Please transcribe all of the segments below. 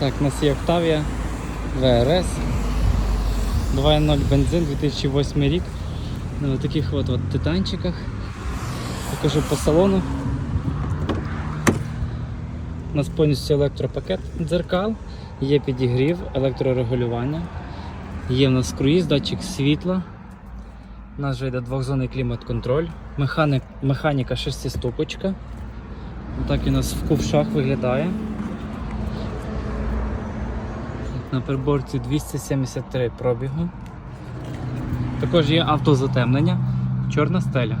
Так, у нас є Octavia VRS 2.0 бензин 2008 рік. На таких от, от титанчиках. Покажу по салону. У нас повністю електропакет дзеркал, є підігрів, електрорегулювання, є в нас круїз, датчик світла. У нас вже йде двохзонний клімат-контроль, механіка шестиступочка. Так і у нас в ковшах виглядає. На приборці 273 пробігу. Також є автозатемнення, чорна стеля.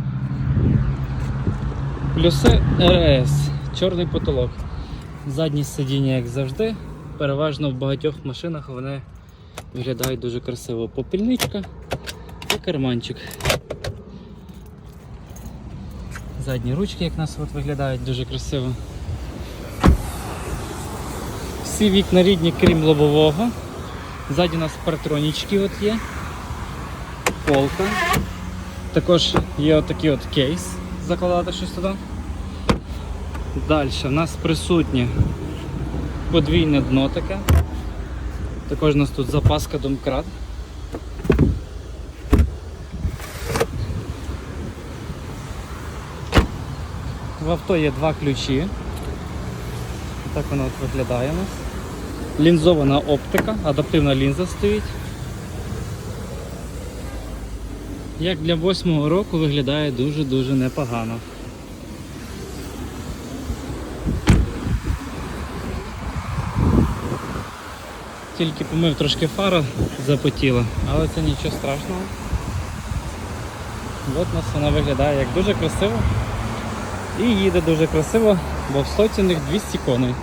Плюси РС, чорний потолок. Задні сидіння, як завжди. Переважно в багатьох машинах вони виглядають дуже красиво. Попільничка і карманчик. Задні ручки, як у нас от виглядають дуже красиво. Всі вікна рідні, крім лобового. Ззаді у нас партронічки от є. Полка. Також є отакий от кейс, закладати щось туди. Далі в нас присутнє подвійне дно таке. Також у нас тут запаска домкрат. В авто є два ключі. Так воно от виглядає у нас. Лінзована оптика, адаптивна лінза стоїть. Як для восьмого року виглядає дуже-дуже непогано. Тільки помив трошки фара запотіла, але це нічого страшного. От нас вона виглядає як дуже красиво. І їде дуже красиво, бо в стоці у них 200 коней.